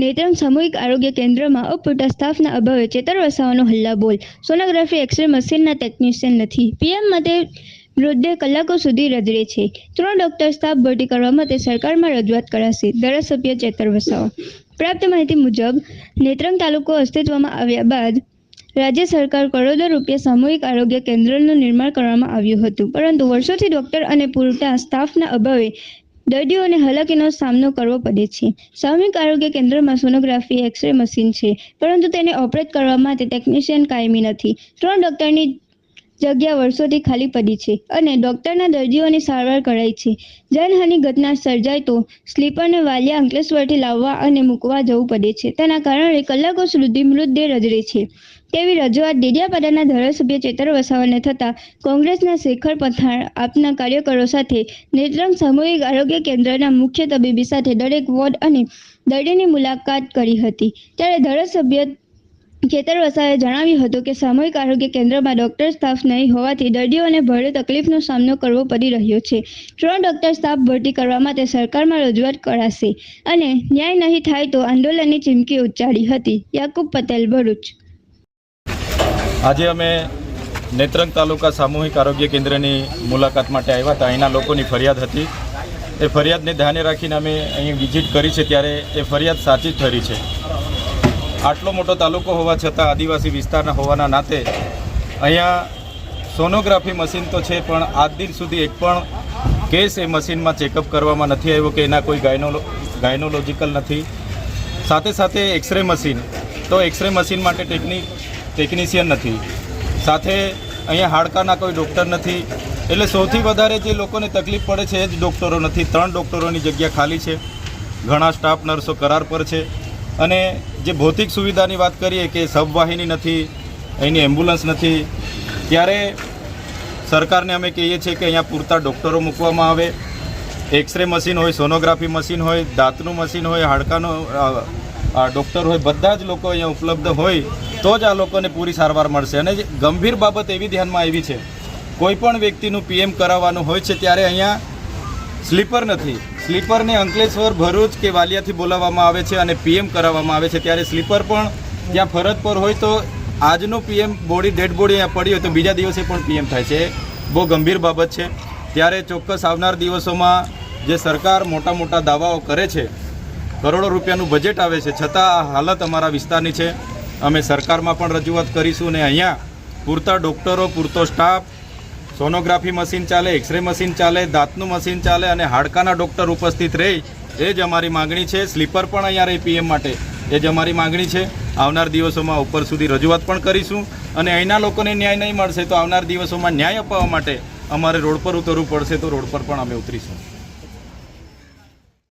નેત્રંગ સામૂહિક આરોગ્ય કેન્દ્રમાં અપૂરતા સ્ટાફના અભાવે ચેતર વસાવાનો હલ્લાબોલ સોનોગ્રાફી એક્સરે મશીનના ટેકનિશિયન નથી. પીએમ માટે મૃતદેહ કલાકો સુધી રજડે છે. ત્રણ ડોક્ટર સ્ટાફ ભરતી કરવા માટે સરકારમાં રજૂઆત કરાશે. ધારાસભ્ય ચેતર વસાવા. પ્રાપ્ત માહિતી મુજબ, નેત્રંગ તાલુકો અસ્તિત્વમાં આવ્યા બાદ રાજ્ય સરકાર કરોડો રૂપિયા સામૂહિક આરોગ્ય કેન્દ્રનું નિર્માણ કરવામાં આવ્યું હતું. પરંતુ વર્ષોથી ડોક્ટર અને પૂરતા સ્ટાફના અભાવે દર્દીઓને હાલાકીનો સામનો કરવો પડે છે. સામૂહિક આરોગ્ય કેન્દ્રમાં સોનોગ્રાફી, એક્સરે મશીન છે, પરંતુ તેને ઓપરેટ કરવા માટે ટેકનિશિયન કાયમી નથી. ત્રણ ડોક્ટરની જગ્યા વર્ષોથી ખાલી પડી છે અને ડોક્ટરના દર્દીઓની સારવાર કરાઈ છે. જાનહાની ઘટના સર્જાય તો સ્લીપરને વાલિયા અંકલેશ્વરથી લાવવા અને મૂકવા જવું પડે છે. તેના કારણે કલાકો સુધી મૃતદેહ રજડે છે. તેવી રજૂઆત ડેડિયાપાડાના ધારાસભ્ય ચેતર વસાવાને થતાં કોંગ્રેસના શેખર પથાણ આપના કાર્યકરો સાથે નેત્રંગ સામૂહિક આરોગ્ય કેન્દ્રના મુખ્ય તબીબી સાથે દરેક વોર્ડ અને દર્દીની મુલાકાત કરી હતી. ત્યારે ધારાસભ્ય ચેતર વસાએ જણાવ્યું હતું કે સામૂહિક આરોગ્ય કેન્દ્રમાં ડોક્ટર સ્ટાફ નહીં હોવાથી દર્દીઓને ભારે તકલીફનો સામનો કરવો પડી રહ્યો છે. ત્રણ ડોક્ટર સ્ટાફ ભરતી કરવા માટે સરકારમાં રજૂઆત કરાશે અને ન્યાય નહીં થાય તો આંદોલનની ચીમકી ઉચ્ચારી હતી. યાકુબ પટેલ, ભરૂચ. આજે અમે નેત્રંગ તાલુકા સામૂહિક આરોગ્ય કેન્દ્રની મુલાકાત માટે આવ્યા હતા. અહીંના લોકોની ફરિયાદ હતી. એ ફરિયાદને ધ્યાને રાખીને અમે અહીં વિઝિટ કરી છે ત્યારે એ ફરિયાદ સાચી જ ઠરી છે. આટલો મોટો તાલુકો હોવા છતાં આદિવાસી વિસ્તારના હોવાના નાતે અહીંયા સોનોગ્રાફી મશીન તો છે, પણ આજ દિન સુધી એક પણ કેસ એ મશીનમાં ચેકઅપ કરવામાં નથી આવ્યો કે એના કોઈ ગાયનો ગાયનોલોજિકલ નથી. સાથે સાથે એક્સરે મશીન, તો એક્સરે મશીન માટે ટેકનિક ટેકનિશિયન નથી. સાથે અહીંયા હાડકાના કોઈ ડૉક્ટર નથી. એટલે સૌથી વધારે જે લોકોને તકલીફ પડે છે એ જ ડૉક્ટરો નથી. ત્રણ ડૉક્ટરોની જગ્યા ખાલી છે. ઘણા સ્ટાફ નર્સો કરાર પર છે. અને જે ભૌતિક સુવિધાની વાત કરીએ કે સબવાહિની નથી, અહીંની એમ્બ્યુલન્સ નથી, ત્યારે સરકારને અમે કહીએ છીએ કે અહીંયા પૂરતા ડૉક્ટરો મૂકવામાં આવે. એક્સરે મશીન હોય, સોનોગ્રાફી મશીન હોય, દાંતનું મશીન હોય, હાડકાનો ડૉક્ટર હોય, બધા જ લોકો અહીંયા ઉપલબ્ધ હોય, તો જ આ લોકોને પૂરી સારવાર મળશે. અને ગંભીર બાબત એવી ધ્યાનમાં આવી છે, કોઈ પણ વ્યક્તિનું પીએમ કરાવવાનું હોય છે, ત્યારે અહીંયા સ્લીપર નથી. સ્લીપરને અંકલેશ્વર, ભરૂચ કે વાલિયાથી બોલાવવામાં આવે છે અને પીએમ કરાવવામાં આવે છે. ત્યારે સ્લીપર પણ ત્યાં ફરજ પર હોય તો આજનું પીએમ બોડી, ડેડ બોડી અહીંયા પડી હોય તો બીજા દિવસે પણ પીએમ થાય છે. બહુ ગંભીર બાબત છે. ત્યારે ચોક્કસ આવનાર દિવસોમાં જે સરકાર મોટા મોટા દાવાઓ કરે છે, કરોડો રૂપિયાનું બજેટ આવે છે, છતાં આ હાલત અમારા વિસ્તારની છે. અમે સરકારમાં પણ રજૂઆત કરીશું અને અહીંયા પૂરતા ડૉક્ટરો, પૂરતો સ્ટાફ સોનોગ્રાફી મશીન ચાલે, એક્સરે મશીન ચાલે, દાંતનું મશીન ચાલે અને હાડકાના ડૉક્ટર ઉપસ્થિત રહે. એ જ અમારી માગણી છે. સ્લીપર પણ અહીંયા રહે પીએમ માટે. એ જ અમારી માગણી છે. આવનાર દિવસોમાં ઉપર સુધી રજૂઆત પણ કરીશું અને અહીંના લોકોને ન્યાય નહીં મળશે તો આવનાર દિવસોમાં ન્યાય અપાવવા માટે અમારે રોડ પર ઉતરવું પડશે તો રોડ પર પણ અમે ઉતરીશું.